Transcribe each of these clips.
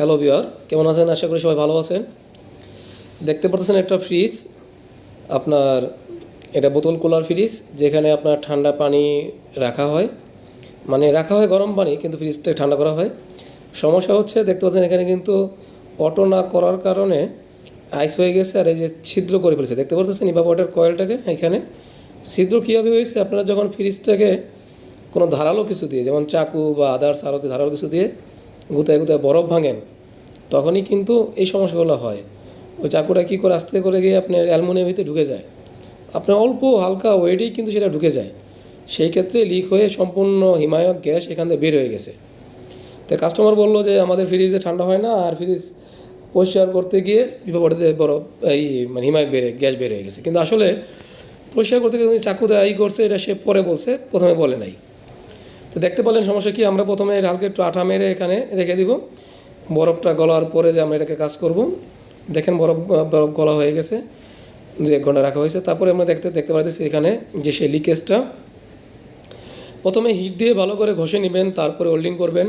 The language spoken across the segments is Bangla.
হ্যালো বিয়ার কেমন আছেন? আশা করি সবাই ভালো আছেন। দেখতে পাচ্ছেন একটা ফ্রিজ আপনার এটা বোতল কুলার ফ্রিজ যেখানে আপনার ঠান্ডা পানি রাখা হয়। মানে রাখা হয় গরম পানি, কিন্তু ফ্রিজটা ঠান্ডা করা হয়। সমস্যা হচ্ছে, দেখতে পাচ্ছেন এখানে কিন্তু অটো না করার কারণে আইস হয়ে গেছে আর এই যে ছিদ্র করে ফেলেছে। দেখতে পাচ্ছেন ইভাপোরেটার কয়েলটাকে এখানে। ছিদ্র কীভাবে হয়েছে? আপনারা যখন ফ্রিজটাকে কোনো ধারালো কিছু দিয়ে, যেমন চাকু বা আদার্স আরও ধারালো কিছু দিয়ে গুতায় গুতায় বরফ ভাঙেন, তখনই কিন্তু এই সমস্যাগুলো হয়। ওই চাকুটা কী করে আস্তে করে গিয়ে আপনার অ্যালমোনিয়াম ভিতরে ঢুকে যায়? আপনার অল্প হালকা ওয়েটেই কিন্তু সেটা ঢুকে যায়। সেই ক্ষেত্রে লিক হয়ে সম্পূর্ণ হিমায়ক গ্যাস এখান থেকে বের হয়ে গেছে। তো কাস্টমার বলল যে, আমাদের ফ্রিজে ঠান্ডা হয় না, আর ফ্রিজ পরিষ্কার করতে গিয়ে বিপদে বরফ, এই মানে হিমায়ক বেড়ে গ্যাস বের হয়ে গেছে। কিন্তু আসলে পরিষ্কার করতে গিয়ে চাকুতে আই করছে, এটা সে পরে বলছে, প্রথমে বলে নাই। তো দেখতে পেলেন সমস্যা কি, আমরা প্রথমে হালকা একটু আঠা মেরে এখানে রেখে দিব। বরফটা গলার পরে যে আমরা এটাকে কাজ করব। দেখেন বরফ বরফ গলা হয়ে গেছে দু এক ঘণ্টা রাখা হয়েছে। তারপরে আমরা দেখতে দেখতে পারতেছি এখানে যে সেই লিকেজটা। প্রথমে হিট দিয়ে ভালো করে ঘষে নেবেন, তারপরে হোল্ডিং করবেন।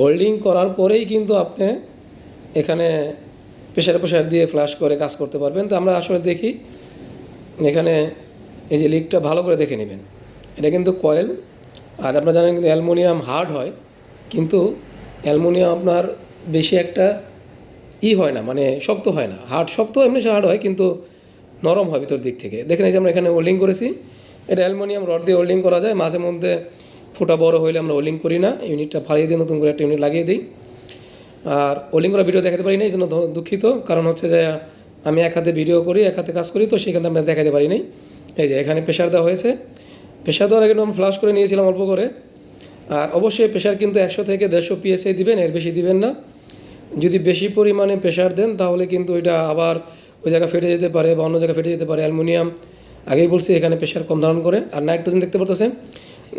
হোল্ডিং করার পরেই কিন্তু আপনি এখানে প্রেশার প্রেশার দিয়ে ফ্ল্যাশ করে কাজ করতে পারবেন। তো আমরা আসলে দেখি, এখানে এই যে লিকটা ভালো করে দেখে নেবেন। এটা কিন্তু কয়েল আর আপনারা জানেন কিন্তু অ্যালমোনিয়াম হার্ড হয়, কিন্তু অ্যালমোনিয়াম আপনার বেশি একটা ই হয় না মানে শক্ত হয় না। হার্ড শক্ত এমনি হার্ড হয়, কিন্তু নরম হয় ভিতর দিক থেকে। দেখেন এই যে আমরা এখানে ওল্ডিং করেছি, এটা অ্যালমোনিয়াম রড দিয়ে ওল্ডিং করা যায়, মাঝে মধ্যে ফুটা বড় হইলে আমরা ওল্ডিং করি না, ইউনিটটা ফালিয়ে দিয়ে নতুন করে একটা ইউনিট লাগিয়ে দিই। আর ওল্ডিং করা ভিডিও দেখাতে পারি না এই জন্য দুঃখিত। কারণ হচ্ছে যে আমি এক হাতে ভিডিও করি, এক হাতে কাজ করি, তো সেখানে আমরা দেখাতে পারি নাই। এই যে এখানে প্রেশার দেওয়া হয়েছে। প্রেশার দেওয়ার আগে আমি ফ্লাশ করে নিয়েছিলাম অল্প করে। আর অবশ্যই প্রেশার কিন্তু একশো থেকে দেড়শো পিএসআই দিবেন, এর বেশি দিবেন না। যদি বেশি পরিমাণে প্রেশার দেন, তাহলে কিন্তু এটা আবার ওই জায়গা ফেটে যেতে পারে বা অন্য জায়গায় ফেটে যেতে পারে। অ্যালুমিনিয়াম, আগেই বলছি, এখানে প্রেশার কম ধারণ করে। আর নাইট্রোজেন দেখতে পারতেছেন?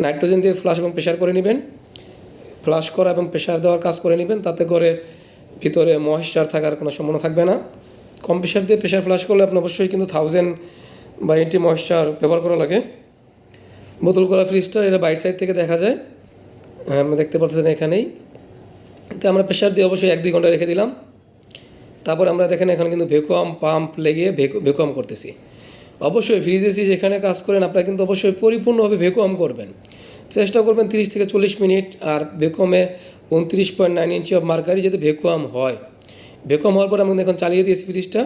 নাইট্রোজেন দিয়ে ফ্লাশ এবং প্রেশার করে নেবেন। ফ্লাশ করা এবং প্রেশার দেওয়ার কাজ করে নেবেন, তাতে করে ভিতরে ময়েশ্চার থাকার কোনো সম্ভাবনা থাকবে না। কম প্রেশার দিয়ে প্রেশার ফ্লাশ করলে আপনি অবশ্যই কিন্তু থাউজেন্ড বা এইটি ময়েশ্চার ব্যবহার করা লাগে। বোতল করা ফ্রিজটা এটা বাইট সাইড থেকে দেখা যায়। হ্যাঁ, আমরা দেখতে পাচ্ছেন এখানেই। তো আমরা প্রেশার দিয়ে অবশ্যই এক দুই ঘণ্টা রেখে দিলাম। তারপর আমরা দেখেন এখানে কিন্তু ভ্যাকুয়াম পাম্প লেগে ভ্যাকুয়াম করতেছি। অবশ্যই ফ্রিজ এসি যেখানে কাজ করেন আপনারা কিন্তু অবশ্যই পরিপূর্ণভাবে ভ্যাকুয়াম করবেন। চেষ্টা করবেন তিরিশ থেকে চল্লিশ মিনিট আর ভ্যাকুয়ামে উনত্রিশ point nine inch of mercury যাতে ভ্যাকুয়াম হয়। ভ্যাকুয়াম হওয়ার পর আমি কিন্তু এখন চালিয়ে দিয়েছি ফ্রিজটা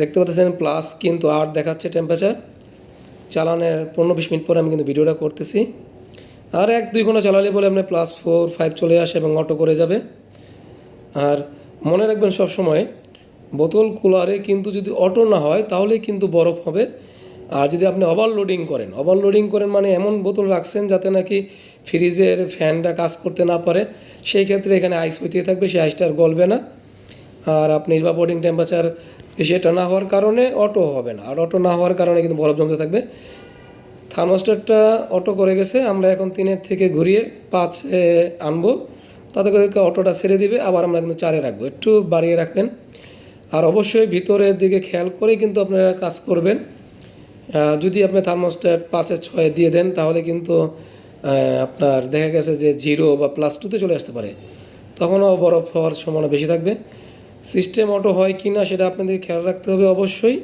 দেখতে পাচ্ছেন প্লাস কিন্তু আট দেখাচ্ছে টেম্পারেচার চালানোর পনেরো বিশ মিনিট পরে আমি কিন্তু ভিডিওটা করতেছি। আর এক দুই ঘণ্টা চালালে বলে আপনার প্লাস ফোর ফাইভ চলে আসে এবং অটো করে যাবে। আর মনে রাখবেন সব সময়, বোতল কুলারে কিন্তু যদি অটো না হয়, তাহলেই কিন্তু বরফ হবে। আর যদি আপনি ওভারলোডিং করেন ওভারলোডিং করেন মানে এমন বোতল রাখছেন যাতে নাকি ফ্রিজের ফ্যানটা কাজ করতে না পারে। সেই ক্ষেত্রে এখানে আইস হইতে থাকবে, সেই আইসটা আর গলবে না। আর আপনি বা বোর্ডিং টেম্পারেচার এটা না হওয়ার কারণে অটো হবে না। আর অটো না হওয়ার কারণে কিন্তু বরফ জমতে থাকবে। থার্মোস্টারটা অটো করে গেছে, আমরা এখন তিনের থেকে ঘুরিয়ে পাঁচে আনব। তাতে করে অটোটা ছেড়ে দিবে, আবার আমরা কিন্তু চারে রাখব। একটু বাড়িয়ে রাখবেন। আর অবশ্যই ভিতরের দিকে খেয়াল করেই কিন্তু আপনারা কাজ করবেন। যদি আপনি থার্মোস্ট্যাট পাঁচে ছয়ে দিয়ে দেন, তাহলে কিন্তু আপনার দেখা গেছে যে জিরো বা প্লাস টুতে চলে আসতে পারে। তখনও বরফ হওয়ার সম্ভাবনা বেশি থাকবে। সিস্টেম অটো হয় কি না সেটা আপনাদের খেয়াল রাখতে হবে অবশ্যই।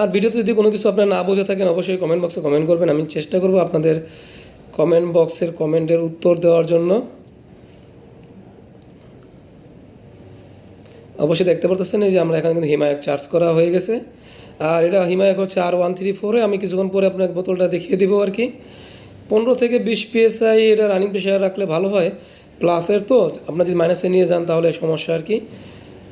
আর ভিডিওতে যদি কোনো কিছু আপনারা না বুঝে থাকেন, অবশ্যই কমেন্ট বক্সে কমেন্ট করবেন। আমি চেষ্টা করব আপনাদের কমেন্ট বক্সের কমেন্টের উত্তর দেওয়ার জন্য। অবশ্যই দেখতে পারতেছেন এই যে আমরা এখানে কিন্তু হিমায়ক চার্জ করা হয়ে গেছে। আর এটা হিমায়ক হচ্ছে আর ওয়ান থ্রি ফোরে আমি কিছুক্ষণ পরে আপনাকে বোতলটা দেখিয়ে দেবো আর কি। পনেরো থেকে বিশ পিএসআই এটা রানিং প্রেশার রাখলে ভালো হয়। প্লাসের তো, আপনার যদি মাইনাসে নিয়ে যান তাহলে সমস্যা আর কি।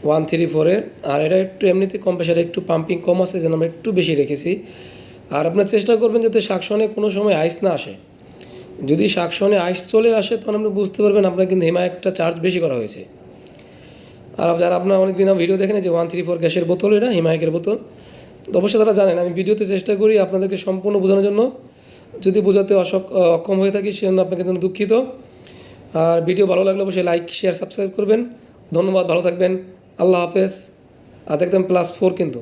ওয়ান থ্রি ফোরের আর এটা একটু এমনিতে কম প্রেশারে একটু পাম্পিং কম আছে, যেন আমরা একটু বেশি রেখেছি। আর আপনার চেষ্টা করবেন যাতে শাকসনে কোনো সময় আইস না আসে। যদি শাকসনে আইস চলে আসে তখন আপনি বুঝতে পারবেন আপনার কিন্তু হিমায়কটা চার্জ বেশি করা হয়েছে। আর যারা আপনার অনেক দিন ভিডিও দেখেন যে ওয়ান থ্রি ফোর গ্যাসের বোতল, এটা হিমায়কের বোতল। অবশ্যই তারা জানেন, আমি ভিডিওতে চেষ্টা করি আপনাদেরকে সম্পূর্ণ বোঝানোর জন্য। যদি বোঝাতে অসক অক্ষম হয়ে থাকি, সেজন্য আপনাকে জন্য দুঃখিত। আর ভিডিও ভালো লাগলে অবশ্যই লাইক শেয়ার সাবস্ক্রাইব করবেন। ধন্যবাদ, ভালো থাকবেন। আল্লাহ হাফেজ। আর দেখতাম প্লাস ফোর কিন্তু।